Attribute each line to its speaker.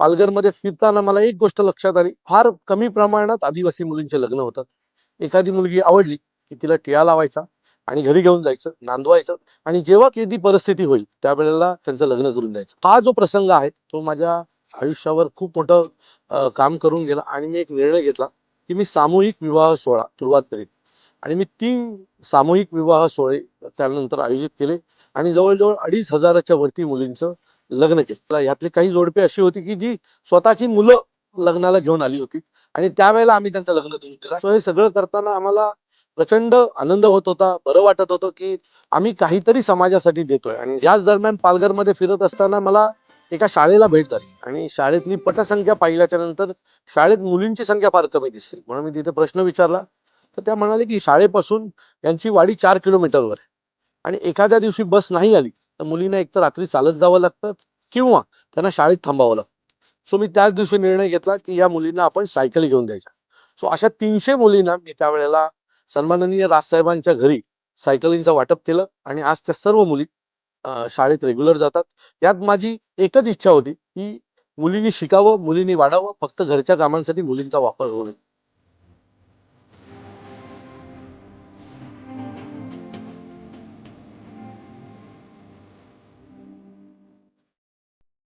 Speaker 1: पालघरमध्ये फिरताना मला एक गोष्ट लक्षात आली. फार कमी प्रमाणात आदिवासी मुलींचे लग्न होतात. एखादी मुलगी आवडली की तिला टिळा लावायचा आणि घरी घेऊन जायचं नांदवायचं आणि जेव्हा कधी परिस्थिती होईल त्यावेळेला त्यांचं लग्न करून द्यायचं. हा जो प्रसंग आहे तो माझ्या आयुष्यावर खूप मोठं काम करून गेला आणि मी एक निर्णय घेतला की मी सामूहिक विवाह सोहळा सुरुवात करेन. आणि मी तीन सामूहिक विवाह सोहळे त्यानंतर आयोजित केले आणि जवळजवळ अडीच हजाराच्या वरती मुलींचं लग्न केलं. ह्यातली काही जोडपे अशी होती की जी स्वतःची मुलं लग्नाला घेऊन आली होती. आणि त्यावेळेला आम्ही त्यांचं लग्न करून सो हे सगळं करताना आम्हाला प्रचंड आनंद होत होता. बरं वाटत होतं की आम्ही काहीतरी समाजासाठी देतोय. आणि याच दरम्यान पालघरमध्ये फिरत असताना मला एका शाळेला भेट झाली. आणि शाळेतली पटसंख्या पाहिल्याच्या नंतर शाळेत मुलींची संख्या फार कमी दिसली. म्हणून मी तिथे प्रश्न विचारला. तर त्या म्हणाले की शाळेपासून यांची वाडी चार किलोमीटरवर आहे. आणि एखाद्या दिवशी बस नाही आली. तर मुलींना एकतर रात्री चालत जावं लागतं किंवा त्यांना शाळेत थांबावं लागतं. सो मी त्याच दिवशी निर्णय घेतला की या मुलींना आपण सायकल घेऊन द्यायच्या सो अशा तीनशे मुलींना मी त्यावेळेला सन्माननीय राजसाहेबांच्या घरी सायकलींचं वाटप केलं आणि आज त्या सर्व मुली शाळेत रेग्युलर जातात. यात माझी एकच इच्छा होती की मुलींनी शिकावं मुलींनी वाढावं फक्त घरच्या कामांसाठी मुलींचा वापर होऊ नये